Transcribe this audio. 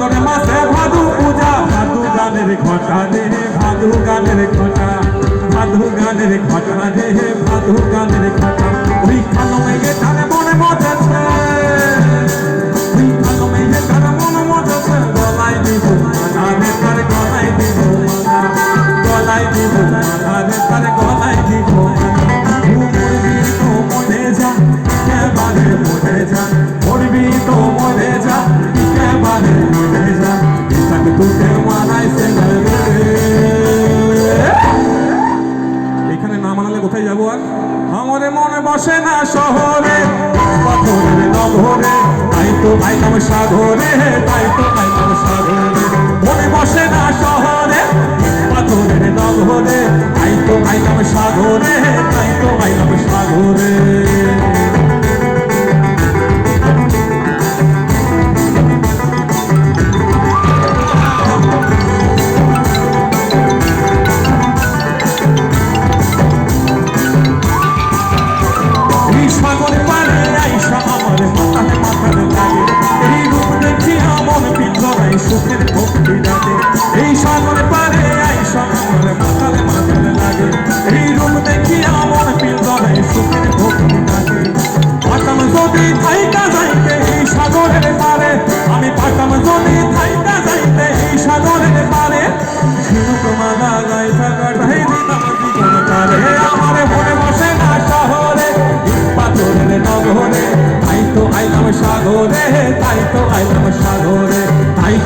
ভাদরে মাসে ভাদু পূজা, ভাদু গানের ঘটা রে, ভাদু গানের ঘটা, ভাদু গানের ঘটা রে, ভাদু গানের ঘটা। ওই খানো মেঘে তারে মনে মজেছে, ওই খানো মেঘে তারে মনে মজেছে, গলায় দিব মানা রে তারে গলায় দিব মানা গলায় দিব মানা রে গলায় দিব যা মরবি তো মরে যা বসে না শহরে পাথরের নগরে তাই তো আইলাম সাগরে তাই তো আইলাম সাগরে পারে আইসা আমার মাথায় মাথায় লাগে এই রূপ দেখি আমার পিছনে সুখের ভক্তি ডাকে এই সাগরে পারে আইসা আমার মাথায় মাথায় লাগে এই রূপ দেখি আমার পিছনে সুখের ভক্তি ডাকে পাতাম যদি